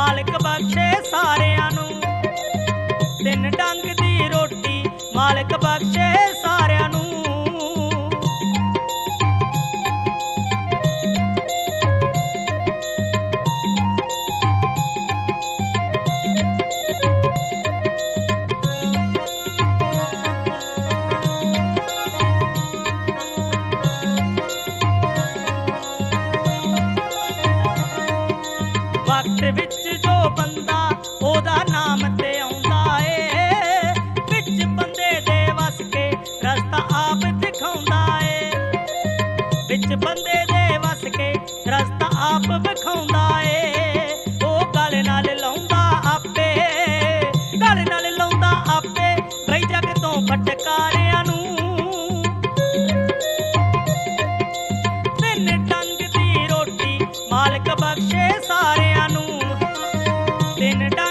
ਮਾਲਕ ਬਖਸ਼ੇ ਸਾਰਿਆਂ ਨੂੰ। ਤਿੰਨ ਡੰਗ ਦੀ ਰੋਟੀ ਮਾਲਕ ਬਖਸ਼ੇ ਜਗਤ ਵਿੱਚ ਜੋ ਬੰਦਾ ਉਹਦਾ ਨਾਮ ਤੇ ਆਉਂਦਾ ਏ। ਵਿੱਚ ਬੰਦੇ ਦੇ ਵਸ ਕੇ ਰਸਤਾ ਆਪ ਦਿਖਾਉਂਦਾ ਏ। ਵਿੱਚ ਬੰਦੇ ਦੇ ਵਸ ਕੇ ਰਸਤਾ ਆਪ ਵਿਖਾਉਂਦਾ ਏ। ਉਹ ਗਲ ਨਾਲ ਲਾਉਂਦਾ ਆਪੇ, ਗਲ ਨਾਲ ਲਾਉਂਦਾ ਆਪੇ। ਕਈ ਜਗ ਤੋਂ ਫਟਕਾਰਿਆਂ ਤਿੰਨ ਡੰਗ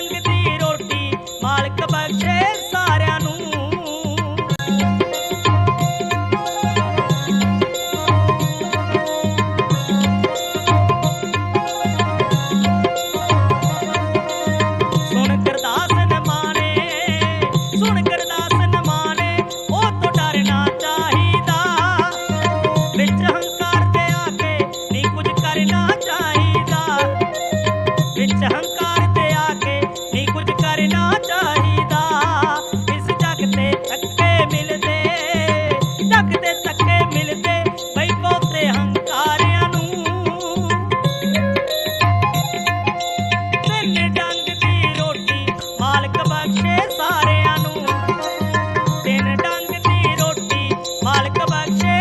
Come back, back,